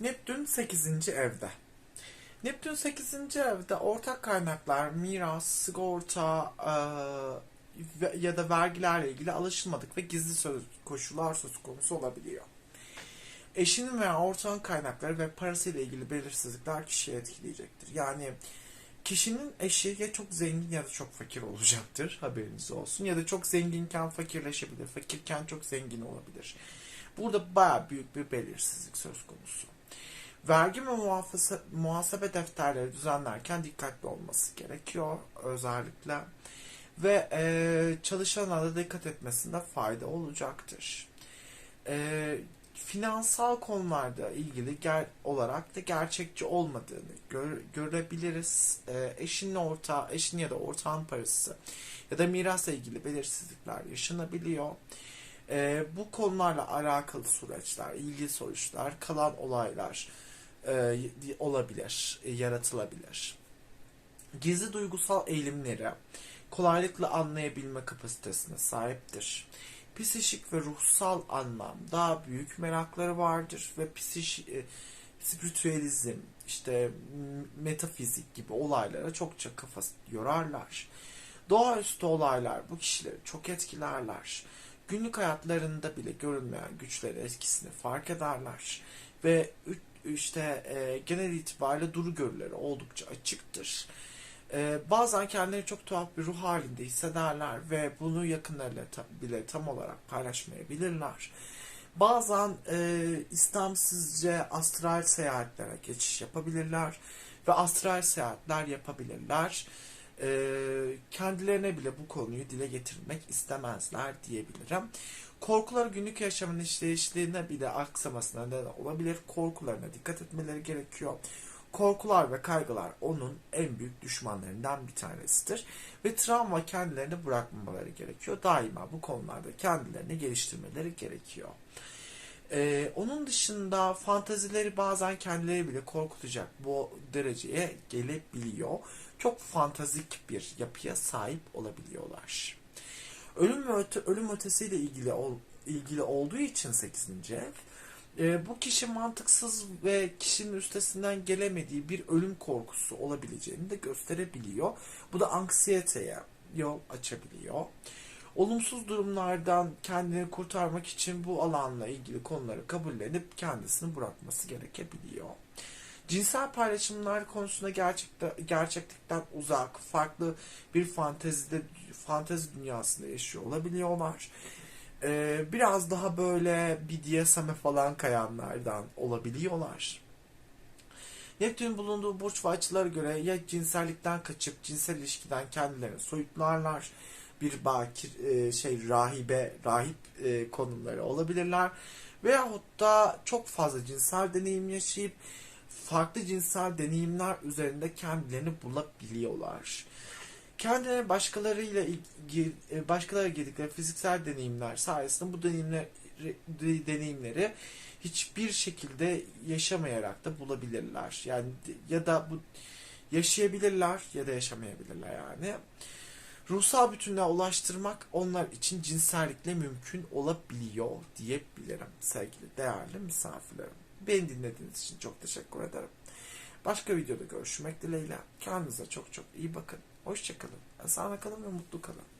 Neptün 8. evde. Neptün 8. evde ortak kaynaklar, miras, sigorta ve- ya da vergilerle ilgili alışılmadık ve gizli söz, koşullar söz konusu olabiliyor. Eşinin veya ortağın kaynakları ve parasıyla ilgili belirsizlikler kişiyi etkileyecektir. Yani kişinin eşi ya çok zengin ya da çok fakir olacaktır. Haberiniz olsun. Ya da çok zenginken fakirleşebilir. Fakirken çok zengin olabilir. Burada baya büyük bir belirsizlik söz konusu. Vergi ve muhafasa, muhasebe defterleri düzenlerken dikkatli olması gerekiyor özellikle. Ve e, çalışana da dikkat etmesinde fayda olacaktır. E, finansal konularda ilgili ger olarak da gerçekçi olmadığını gör- görebiliriz. E, eşinin ortağı, eşin ya da ortağın parası ya da mirasla ilgili belirsizlikler yaşanabiliyor. E, bu konularla alakalı süreçler, ilgili sonuçlar, kalan olaylar e, olabilir, e, yaratılabilir. Gizli duygusal eğilimleri kolaylıkla anlayabilme kapasitesine sahiptir. Psişik ve ruhsal anlamda büyük merakları vardır ve psiş, e, spiritüelizm, işte metafizik gibi olaylara çokça kafa yorarlar. Doğaüstü olaylar bu kişileri çok etkilerler. Günlük hayatlarında bile görünmeyen güçleri etkisini fark ederler. Ve ü- işte e, genel itibariyle duru görüleri oldukça açıktır. E, bazen kendileri çok tuhaf bir ruh halinde hissederler ve bunu yakınlarıyla ta- bile tam olarak paylaşmayabilirler. Bazen e, istemsizce astral seyahatlere geçiş yapabilirler ve astral seyahatler yapabilirler. E, kendilerine bile bu konuyu dile getirmek istemezler diyebilirim. Korkular günlük yaşamın işleyişliğine bile aksamasına neden olabilir. Korkularına dikkat etmeleri gerekiyor. Korkular ve kaygılar onun en büyük düşmanlarından bir tanesidir. Ve travma kendilerini bırakmamaları gerekiyor. Daima bu konularda kendilerini geliştirmeleri gerekiyor. Ee, onun dışında fantazileri bazen kendileri bile korkutacak bu dereceye gelebiliyor. Çok fantazik bir yapıya sahip olabiliyorlar. Ölüm ve öte, ölüm ötesiyle ilgili ol, ilgili olduğu için 8. ev e, bu kişi mantıksız ve kişinin üstesinden gelemediği bir ölüm korkusu olabileceğini de gösterebiliyor. Bu da anksiyeteye yol açabiliyor. Olumsuz durumlardan kendini kurtarmak için bu alanla ilgili konuları kabullenip kendisini bırakması gerekebiliyor. Cinsel paylaşımlar konusunda gerçekte, gerçeklikten uzak, farklı bir fantezide, fantezi dünyasında yaşıyor olabiliyorlar. Ee, biraz daha böyle BDSM'e falan kayanlardan olabiliyorlar. Neptün bulunduğu burç ve açılara göre ya cinsellikten kaçıp cinsel ilişkiden kendilerini soyutlarlar. Bir bakir e, şey rahibe, rahip e, konumları olabilirler. Veyahut da çok fazla cinsel deneyim yaşayıp farklı cinsel deneyimler üzerinde kendilerini bulabiliyorlar. Kendilerine başkalarıyla e, başkaları girdikleri fiziksel deneyimler sayesinde bu deneyimleri, deneyimleri hiçbir şekilde yaşamayarak da bulabilirler. Yani ya da bu yaşayabilirler ya da yaşamayabilirler yani. Ruhsal bütünlüğe ulaştırmak onlar için cinsellikle mümkün olabiliyor diyebilirim sevgili değerli misafirlerim. Beni dinlediğiniz için çok teşekkür ederim. Başka videoda görüşmek dileğiyle. Kendinize çok çok iyi bakın. Hoşçakalın. Sağlıklı kalın ve mutlu kalın.